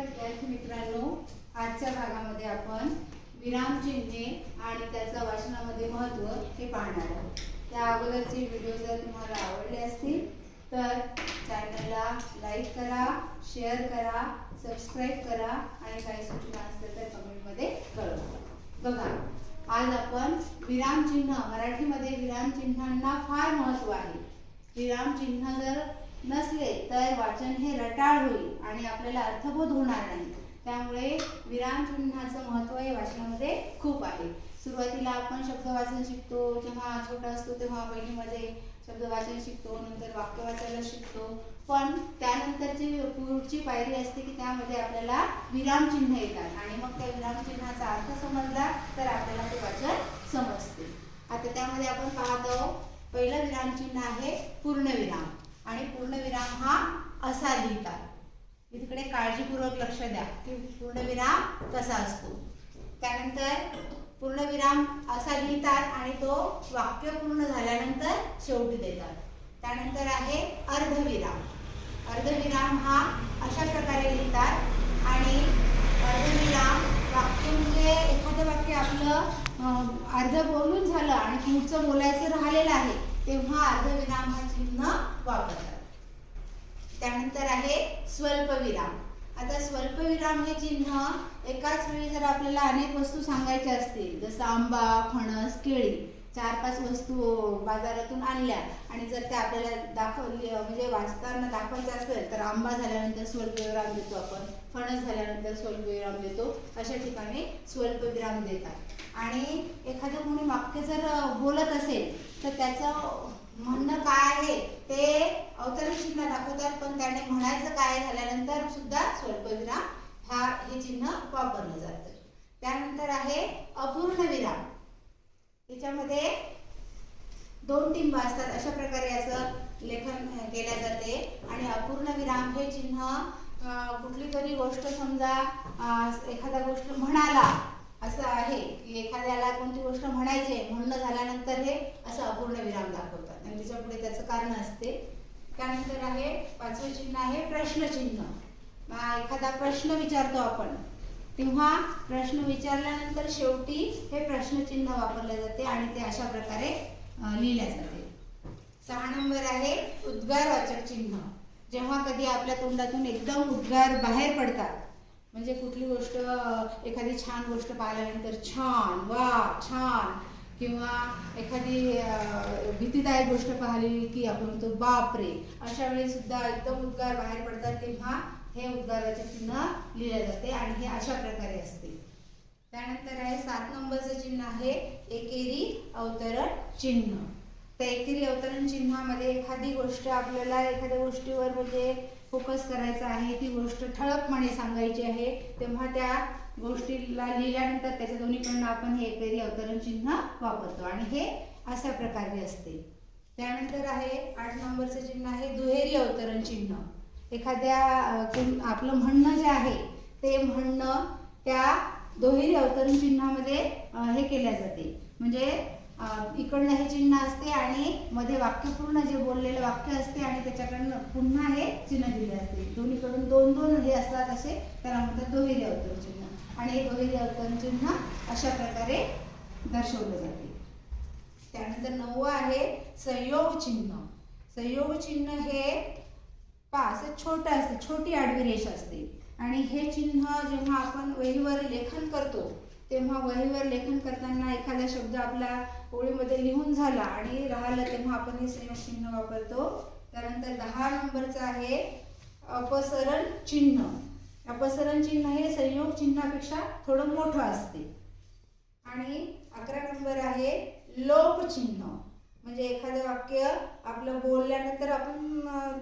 विद्यार्थी मित्रांनो आजच्या भागामध्ये आपण विरामचिन्हे आणि त्याचा वाचनामध्ये महत्त्व हे पाहणार आहोत. त्या अगोदरचे व्हिडिओ जर तुम्हाला आवडले असतील तर चॅनलला लाईक करा शेअर करा सबस्क्राईब करा आणि काही सूचना असतील तर कमेंटमध्ये कळवा. बघा आज आपण विरामचिन्ह मराठीमध्ये विरामचिन्हांना फार महत्त्व आहे. विरामचिन्ह जर नसले तर वाचन हे रटाळ होईल आणि आपल्याला अर्थबोध होणार नाही. त्यामुळे विरामचिन्हाचं महत्त्व हे वाचनामध्ये खूप आहे. सुरुवातीला आपण शब्द वाचन शिकतो जेव्हा छोटा असतो तेव्हा पहिलीमध्ये शब्द वाचन शिकतो नंतर वाक्य वाचायला शिकतो. पण त्यानंतरची पुढची पायरी असते की त्यामध्ये आपल्याला विरामचिन्ह येतात आणि मग त्या विरामचिन्हाचा अर्थ समजला तर आपल्याला ते वाचन समजते. आता त्यामध्ये आपण पाहतो पहिलं विरामचिन्ह आहे पूर्णविराम आणि पूर्णविराम हा असा लिहितात. तिकडे काळजीपूर्वक लक्ष द्या. की पूर्णविराम कसा असतो. त्यानंतर पूर्णविराम असा लिहितात आणि तो वाक्य पूर्ण झाल्यानंतर शेवटी देतात. त्यानंतर आहे अर्धविराम. अर्धविराम हा अशा प्रकारे लिहितात आणि अर्धविराम वाक्य म्हणजे एखादं वाक्य आपलं अर्ध बोलून झालं आणि पुढचं बोलायचं राहिलेलं आहे तेव्हा अर्धविराम हा चिन्ह वापरतात. त्यानंतर आहे स्वल्पविराम. आता स्वल्पविराम हे चिन्ह एकाच वेळी जर आपल्याला अनेक वस्तू सांगायच्या असतील जसं आंबा फणस केळी चार पाच वस्तू बाजारातून आणल्या. आणि जर त्या आपल्याला दाखवली म्हणजे वाचताना दाखवायचं असेल तर आंबा झाल्यानंतर स्वल्पविराम देतो आपण. फणस झाल्यानंतर स्वल्पविराम देतो. अशा ठिकाणी स्वल्पविराम देतात. आणि एखादं कोणी वाक्य जर बोलत असेल तर त्याचं म्हणणं काय आहे ते अवतरण चिन्ह दाखवतात. पण त्याने म्हणायचं काय झाल्यानंतर सुद्धा स्वल्पविराम हा हे चिन्ह वापरलं जातं. त्यानंतर आहे अपूर्ण विराम याच्यामध्ये दोन टिंब असतात. अशा प्रकारे याचं लेखन केल्या जाते. आणि अपूर्ण विराम हे चिन्ह कुठली तरी गोष्ट समजा एखादा गोष्ट म्हणाला असं आहे की एखाद्याला कोणती गोष्ट म्हणायची आहे, म्हणणं झाल्यानंतर हे असं अपूर्ण विराम दाखवतात. आणि त्याच्या पुढे त्याचं कारण असते. त्यानंतर आहे पाचवं चिन्ह आहे प्रश्नचिन्ह. एखादा प्रश्न विचारतो आपण. तेव्हा प्रश्न विचारल्यानंतर शेवटी हे प्रश्नचिन्ह वापरले जाते आणि ते अशा प्रकारे लिहिल्या जाते. सहा नंबर आहे उद्गारवाचक चिन्ह. जेव्हा कधी आपल्या तोंडातून एकदम उद्गार बाहेर पडतात म्हणजे कुठली गोष्ट एखादी छान गोष्ट पाहिल्यानंतर छान वा छान किंवा एखादी भीतीदायक गोष्ट पाहिली की आपण म्हणतो बापरे अशा वेळी सुद्धा एकदम उद्गार बाहेर पडतात तेव्हा हे उद्गाराचे चिन्ह लिहिले जाते आणि हे अशा प्रकारे असते. त्यानंतर आहे सात नंबरचं चिन्ह आहे एकेरी अवतरण चिन्ह. त्या एकेरी अवतरण चिन्हामध्ये एखादी गोष्ट आपल्याला एखाद्या गोष्टीवर म्हणजे फोकस करायचा आहे ती गोष्ट ठळकपणे सांगायची आहे तेव्हा त्या गोष्टीला लिहिल्यानंतर त्याच्या दोन्हीकडनं आपण हे एकेरी अवतरण चिन्ह वापरतो आणि हे अशा प्रकारे असते. त्यानंतर आहे आठ नंबरचं चिन्ह आहे दुहेरी अवतरण चिन्ह. एखाद्या आपलं म्हणणं जे आहे ते म्हणणं त्या दोहेरी अवतरण चिन्हामध्ये हे केल्या जाते. म्हणजे इकडनं हे चिन्ह असते आणि मध्ये वाक्यपूर्ण जे बोललेलं वाक्य असते आणि त्याच्याकडनं पुन्हा हे चिन्ह दिले असते. दोन्हीकडून दोन दोन हे असतात असे त्याला म्हणतात दोहेरी अवतरण चिन्ह. आणि हे दोहेरी अवतरण चिन्ह अशा प्रकारे दर्शवलं जाते. त्यानंतर नववं आहे संयोग चिन्ह. संयोग चिन्ह हे पा असं छोटं असते छोटी आडवी रेष असते. आणि हे चिन्ह जेव्हा आपण वहीवर लेखन करतो तेव्हा वहीवर लेखन करताना एखादा शब्द आपला ओळीमध्ये लिहून झाला आणि राहिलं तेव्हा आपण हे संयोग चिन्ह वापरतो. त्यानंतर दहा नंबरचं आहे अपसरण चिन्ह. अपसरण चिन्ह हे संयोग चिन्हापेक्षा थोडं मोठं असते. आणि अकरा नंबर आहे लोप चिन्ह. म्हणजे एखादं वाक्य आपलं बोलल्यानंतर आपण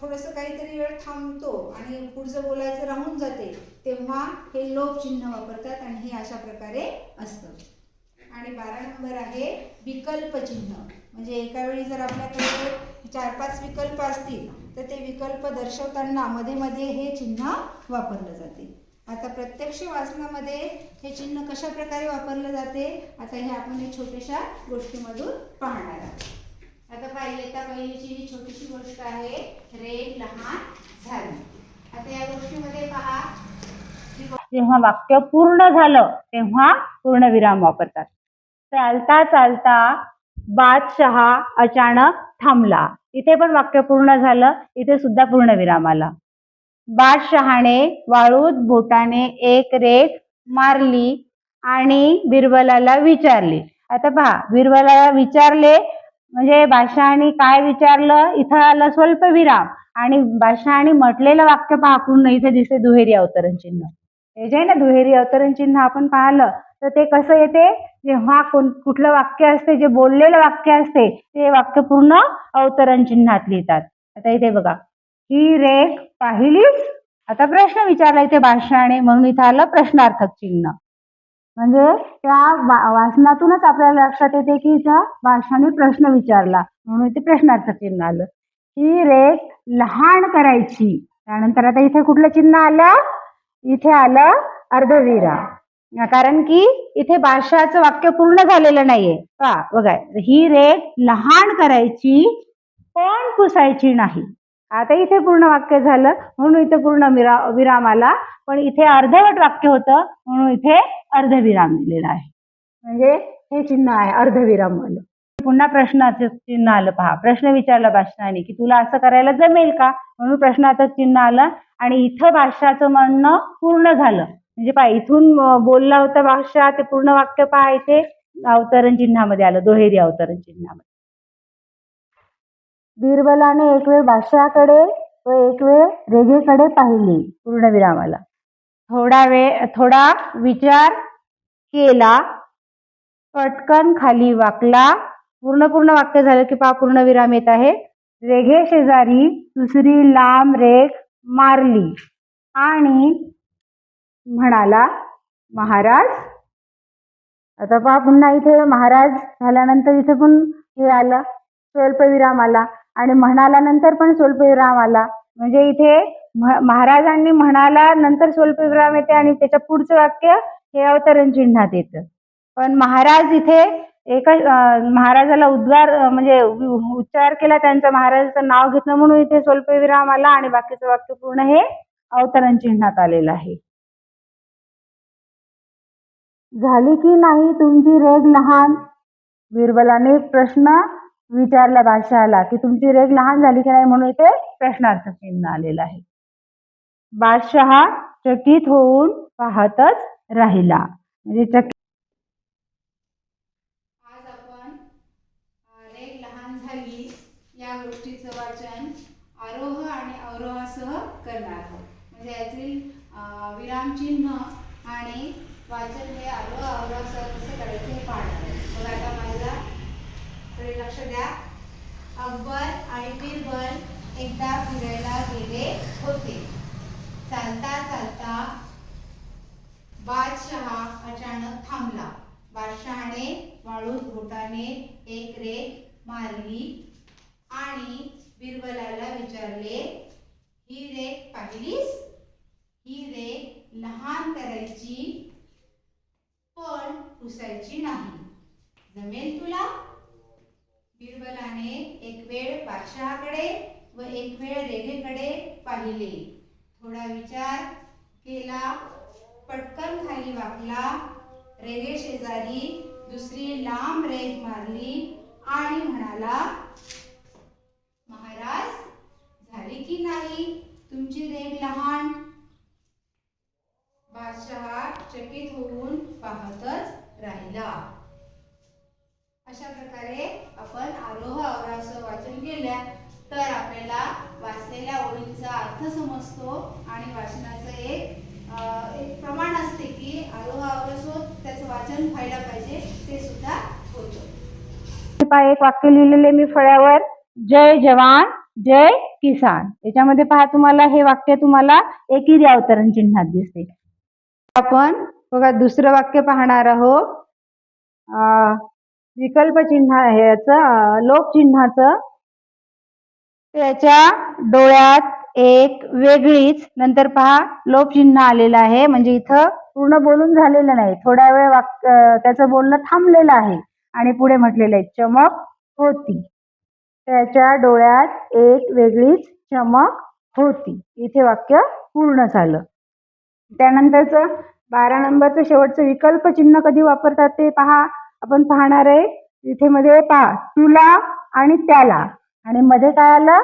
थोडंसं काहीतरी वेळ थांबतो आणि पुढचं बोलायचं राहून जाते तेव्हा हे लोप चिन्ह वापरतात आणि हे अशा प्रकारे असतं. आणि बारा नंबर आहे विकल्प चिन्ह म्हणजे एका वेळी जर आपल्याकडे चार पाच विकल्प असतील तर ते विकल्प दर्शवताना मध्ये मध्ये हे चिन्ह वापरलं जाते. आता प्रत्यक्ष वाचनामध्ये हे चिन्ह कशा प्रकारे वापरलं जाते आता हे आपण हे छोट्याशा गोष्टीमधून पाहणार आहोत. आता पाहिले तर पहिलीची ही छोटीशी गोष्ट आहे रेड लहान झाली. आता या गोष्टीमध्ये पहा जेव्हा वाक्य पूर्ण झालं तेव्हा पूर्णविराम वापरतात. चालता चालता बादशहा अचानक थांबला. इथे पण वाक्य पूर्ण झालं इथे सुद्धा पूर्णविराम आला. बादशहाने वाळूत बोटाने एक रेख मारली आणि बिरबलाला विचारले. आता पहा बिरबलाला विचारले म्हणजे बादशहानी काय विचारलं? इथं आलं स्वल्प विराम आणि बादशहानी म्हटलेलं वाक्य पहा पूर्ण. इथे दिसते दुहेरी अवतरण चिन्ह. हे जे आहे ना दुहेरी अवतरण चिन्ह आपण पाहिलं तर ते कसं येते? जेव्हा कोण कुठलं वाक्य असते जे बोललेलं वाक्य असते ते वाक्य पूर्ण अवतरण चिन्हात लिहितात. आता इथे बघा. ही रेख पाहिलीच? आता प्रश्न विचारला इथे बादशहाने म्हणून इथं आलं प्रश्नार्थक चिन्ह. म्हणजे त्या वा- वाचनातूनच आपल्याला लक्षात येते की इथं भाषाने प्रश्न विचारला. म्हणून ते प्रश्नार्थ चिन्ह आलं. ही रेख लहान करायची. त्यानंतर आता इथे कुठलं चिन्ह आलं? इथे आलं अर्धविराम कारण की इथे भाषाचं वाक्य पूर्ण झालेलं नाहीये. का बघा. ही रेख लहान करायची पण पुसायची नाही. आता इथे पूर्ण वाक्य झालं म्हणून इथे पूर्ण विराम आला. पण इथे अर्धवट वाक्य होतं म्हणून इथे अर्धविराम दिलेला आहे. म्हणजे हे चिन्ह आहे अर्धविराम आलं. पुन्हा प्रश्नाचं चिन्ह आलं पहा. प्रश्न विचारला भाषणाने की तुला असं करायला जमेल का? म्हणून प्रश्नाचं चिन्ह आलं आणि इथं भाषाचं म्हणणं पूर्ण झालं. म्हणजे पहा इथून बोलला होता भाषा ते पूर्ण वाक्य पहा इथे. अवतरण चिन्हामध्ये आलं दुहेरी अवतरण चिन्हामध्ये. बिरबलाने एक वेळ बादशहाकडे व एक वेळ रेघेकडे पाहिली पूर्णविरामाला. थोडा वेळ थोडा विचार केला पटकन खाली वाकला. पूर्ण पूर्ण वाक्य झालं की पहा पूर्णविराम येत आहे. रेघे शेजारी दुसरी लांब रेख मारली आणि म्हणाला महाराज आता पहा पुन्हा इथे महाराज झाल्यानंतर इथे पण हे आलं स्वल्पविराम आला आणि म्हणाला नंतर पण स्वल्पविराम आला. म्हणजे इथे महाराजांनी म्हणाला नंतर स्वल्पविराम येते आणि त्याच्या पुढचं वाक्य हे अवतरण चिन्हात येतं. पण महाराज इथे एका महाराजाला उद्गार म्हणजे उच्चार केला त्यांचं महाराजाचं नाव घेतलं म्हणून इथे स्वल्पविराम आला आणि बाकीचं वाक्य पूर्ण हे अवतरण चिन्हात आलेलं आहे. झाली की नाही तुमची रेग लहान? बिरबलाने प्रश्न विचारला बादशहाला की तुमची रेग लहान झाली की नाही म्हणून इथे प्रश्नार्थ चिन्ह आलेलं आहे. बादशहा चकित होऊन पाहतच राहिला. म्हणजे चकित आज आपण लहान झाली या गोष्टीचं वाचन आरोह आणि अवरोहासह करणार आहोत. म्हणजे यातील विरामचिन्ह आणि वाचन हे आरोह अवरोहासह कसं करायचं हे पाहणार आहोत बघा आता माझ्या कडे लक्ष द्या अकबर आणि बिरबल एकदा फिरायला गेले होते चालता चालता बादशहा अचानक थांबला बादशहाने वाळूत बोटाने एक रेख मारली आणि बिरबलाला विचारले ही रेख पाहिलीस? ही रेख लहान करायची पण पुसायची नाही. जमेल तुला? बिरबलाने एक वेळ बादशहाकडे व एक वेळ रेघेकडे पाहिले. थोडा विचार केला पटकन खाली वाकला. रेगे शेजारी दुसरी लांब रेघ मारली आणि म्हणाला महाराज झाली की नाही? तुमची रेग लहान बादशहा चकित होऊन पाहतच राहिला. अशा प्रकारे आपण आरोह अवरासह वाचन केल्या तर आपल्याला वाचलेल्या ओळींचा अर्थ समजतो आणि वाचनाचं एक एक प्रमाण असते की आरोह अवरासह त्याचं वाचन व्हायला पाहिजे ते सुद्धा होतं. पहा एक वाक्य लिहिलेले मी फळ्यावर. जय जवान. जय किसान. याच्यामध्ये पहा तुम्हाला हे वाक्य तुम्हाला एकेरी अवतरण चिन्हात दिसते. आपण बघा दुसरं वाक्य पाहणार आहोत. विकल्प चिन्ह आहे लोक लोकचिन्हाचं त्याच्या डोळ्यात एक वेगळीच नंतर पहा लोप चिन्ह आलेलं आहे. म्हणजे इथं पूर्ण बोलून झालेलं नाही. थोड्या वेळ वाक्य त्याचं बोलणं थांबलेलं आहे. आणि पुढे म्हटलेलं आहे चमक होती. त्याच्या डोळ्यात एक वेगळीच चमक होती. इथे वाक्य पूर्ण झालं. त्यानंतरचं बारा नंबरचं शेवटचं विकल्प चिन्ह कधी वापरतात ते पहा. आपण पाहणार आहे. इथे मध्ये पहा. तुला आणि त्याला. आणि मध्ये काय आलं?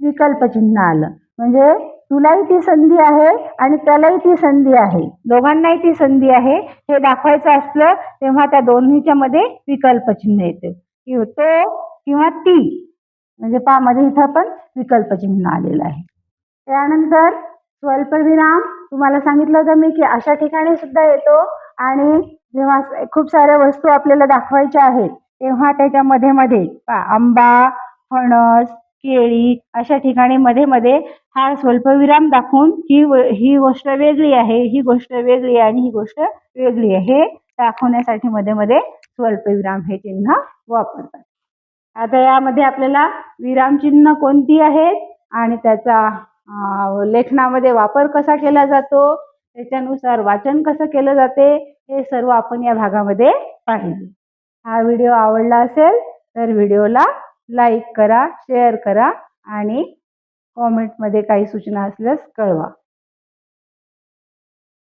विकल्प चिन्ह आलं. म्हणजे तुलाही ती संधी आहे आणि त्यालाही ती संधी आहे. दोघांनाही ती संधी आहे. हे दाखवायचं असलं तेव्हा त्या दोन्हीच्या मध्ये विकल्प चिन्ह येते. तो किंवा ती. म्हणजे पामध्ये इथं पण विकल्प चिन्ह आलेलं आहे. त्यानंतर स्वल्पविराम तुम्हाला सांगितलं होतं मी की अशा ठिकाणी सुद्धा येतो आणि जेव्हा खूप साऱ्या वस्तू आपल्याला दाखवायच्या आहेत तेव्हा त्याच्या मध्ये मध्ये आंबा फणस केळी अशा ठिकाणी मध्ये मध्ये हा स्वल्पविराम दाखवून ही ही गोष्ट वेगळी आहे ही गोष्ट वेगळी आहे आणि ही गोष्ट वेगळी आहे. हे दाखवण्यासाठी मध्ये मध्ये स्वल्पविराम हे चिन्ह वापरतात. आता यामध्ये आपल्याला विरामचिन्ह कोणती आहेत आणि त्याचा लेखनामध्ये वापर कसा केला जातो त्याच्यानुसार वाचन कसं केलं जाते हे सर्व आपण या भागामध्ये पाहिले. हा व्हिडिओ आवडला असेल तर व्हिडिओला लाईक करा शेअर करा आणि कॉमेंटमध्ये काही सूचना असल्यास कळवा.